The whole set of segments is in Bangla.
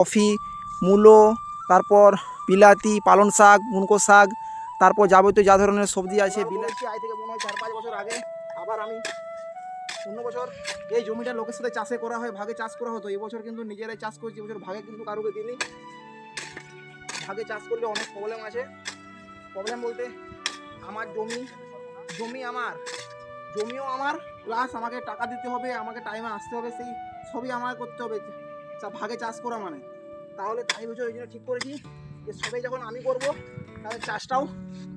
কফি, মূলো, তারপর বিলাতি, পালং শাক, মুনকো শাক, তারপর যাবতীয় যা ধরনের সবজি আছে। বিলাতি আজ থেকে মনে হয় চার পাঁচ বছর আগে। আবার আমি অন্য বছর এই জমিটা লোকের সাথে চাষে করা হয়, ভাগে চাষ করা হতো। এই বছর কিন্তু নিজেরাই চাষ করছি, এবছর ভাগে কিন্তু কারোকে দিইনি। ভাগে চাষ করলে অনেক প্রবলেম আছে। প্রবলেম বলতে আমার জমি জমি আমার, জমিও আমার প্লাস আমাকে টাকা দিতে হবে, আমাকে টাইমে আসতে হবে, সেই সবই আমার করতে হবে। ভাগে চাষ করা মানে। তাহলে তাই বছর ওই জন্য ঠিক করেছি। যে সবাই যখন আমি করব, তাহলে চাষটাও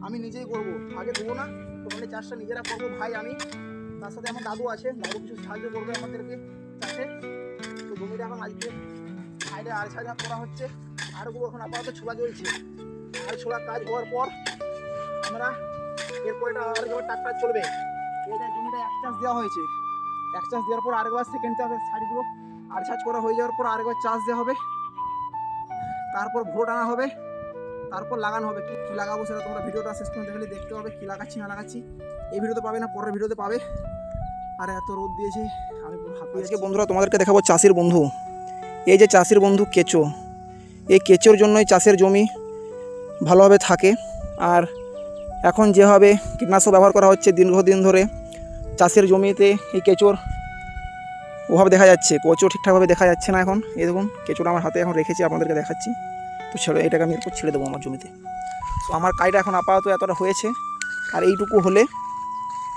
আমি নিজেই করব। ভাগে দেবো না তোমাদের চাষটা নিজেরা করব। ভাই, আমি তার সাথে আমার দাদু আছে, দাদু কিছু সাহায্য করবে আমাদেরকে চাষে। তো জমিটা এখন আজকে সাইডে আর সাইডে করা হচ্ছে। আর আরগুলো এখন আপাতত ছোলা চলছে আর ছোলা কাজ হওয়ার পর আমরা এরপর এটা আর ট্রাক্টর চলবে। এটা জমিটা এক চাষ দেওয়া হয়েছে। এক চাষ দেওয়ার পর আরেকবার সেকেন্ড চাষের শাড়িগুলো আর চাষ করা হয়ে যাওয়ার পর আরেকবার চাষ দেওয়া হবে। তারপর ভোট আনা হবে। তারপর লাগানো হবে। কি কী লাগাবো সেটা তোমরা ভিডিওটা শেষ পর্যন্ত দেখলে দেখতে হবে কী লাগাচ্ছি না লাগাচ্ছি। এই ভিডিওতে পাবে না পরের ভিডিওতে পাবে। আর এত রোদ দিয়েছে আমি আজকে বন্ধুরা তোমাদেরকে দেখাবো চাষির বন্ধু। এই যে চাষির বন্ধু কেঁচো। এই কেঁচোর জন্যই চাষের জমি ভালোভাবে থাকে। আর এখন যেভাবে কীটনাশক ব্যবহার করা হচ্ছে দীর্ঘদিন ধরে চাষের জমিতে এই কেঁচোর ওভাবে দেখা যাচ্ছে কেঁচো ঠিকঠাকভাবে দেখা যাচ্ছে না এখন। এই দেখুন, কেঁচোটা আমার হাতে এখন রেখেছি, আপনাদেরকে দেখাচ্ছি। তো ছেড়ে এটাকে আমি এরপর ছেড়ে দেবো আমার জমিতে। তো আমার কাজটা এখন আপাতত এতটা হয়েছে, আর এইটুকু হলে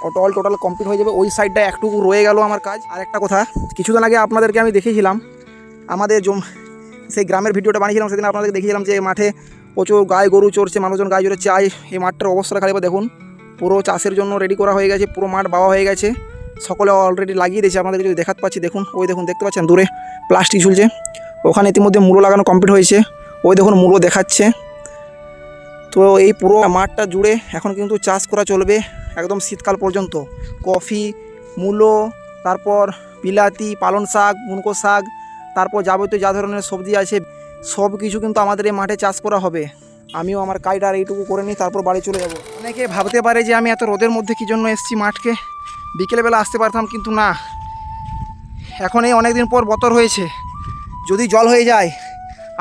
অটো অল টোটাল কমপ্লিট হয়ে যাবে। ওই সাইডটা একটুকু রয়ে গেল আমার কাজ। আর একটা কথা, কিছুদিন আগে আপনাদেরকে আমি দেখিয়েছিলাম, আমাদের জম, সেই গ্রামের ভিডিওটা বানিয়েছিলাম, সেদিন আপনাদেরকে দেখিয়েছিলাম যে মাঠে প্রচুর গায়ে গরু চড়ছে, মানুষজন গায়ে জোরে চাই এই মাঠটার অবস্থাটা খালি দেখুন, পুরো চাষের জন্য রেডি করা হয়ে গেছে, পুরো মাঠ বাওয়া হয়ে গেছে। সকলে অলরেডি লাগিয়ে দিয়েছে। আপনাদেরকে যদি দেখাতে পাচ্ছি, দেখুন, ওই দেখুন, দেখতে পাচ্ছেন? দূরে প্লাস্টিক ঝুলছে। ওখানে ইতিমধ্যে মূলো লাগানো কমপ্লিট হয়েছে। ওই দেখুন, মূলো দেখাচ্ছে। তো এই পুরো মাঠটা জুড়ে এখন কিন্তু চাষ করা চলবে একদম শীতকাল পর্যন্ত। কফি, মূলো, তারপর বিলাতি, পালং শাক, মুনকো শাক, তারপর যাবতীয় যা ধরনের সবজি আছে, সব কিছু কিন্তু আমাদের এই মাঠে চাষ করা হবে। আমিও আমার কাজটা আর এইটুকু করে নিই, তারপর বাড়ি চলে যাব। অনেকে ভাবতে পারে যে আমি এত রোদের মধ্যে কী জন্য এসেছি মাঠকে? বিকেলবেলা আসতে পারতাম, কিন্তু না। এখন এই অনেক দিন পর বতর হয়েছে। যদি জল হয়ে যায়,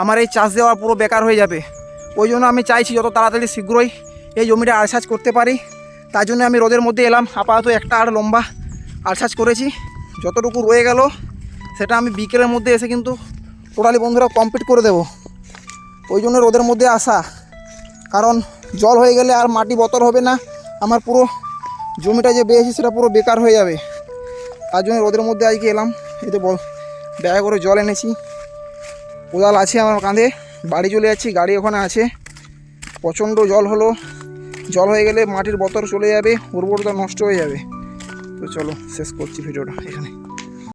আমার এই চাষ দেওয়া পুরো বেকার হয়ে যাবে। ওই জন্য আমি চাইছি যত তাড়াতাড়ি শীঘ্রই এই জমিটা আলসাজ করতে পারি। তাই জন্য আমি রোদের মধ্যে এলাম, আপাতত একটা আর লম্বা আলসাজ করেছি। যতটুকু রয়ে গেল, সেটা আমি বিকেলের মধ্যে এসে কিন্তু টোটালি বন্ধুরা কমপ্লিট করে দেব। ওই জন্য রোদের মধ্যে আসা। কারণ জল হয়ে গেলে আর মাটি বতর হবে না। আমার পুরো জমিটা যে বেয়েছে সেটা পুরো বেকার হয়ে যাবে। তার জন্য রোদের মধ্যে আজকে এলাম। এই তো ব্যয় করে জল এনেছি। কোদাল আছে আমার কাঁধে। বাড়ি চলে যাচ্ছি, গাড়ি ওখানে আছে। প্রচণ্ড জল হলো। জল হয়ে গেলে মাটির বতর চলে যাবে, উর্বরতা নষ্ট হয়ে যাবে। তো চলো, শেষ করছি ভিডিওটা এখানে।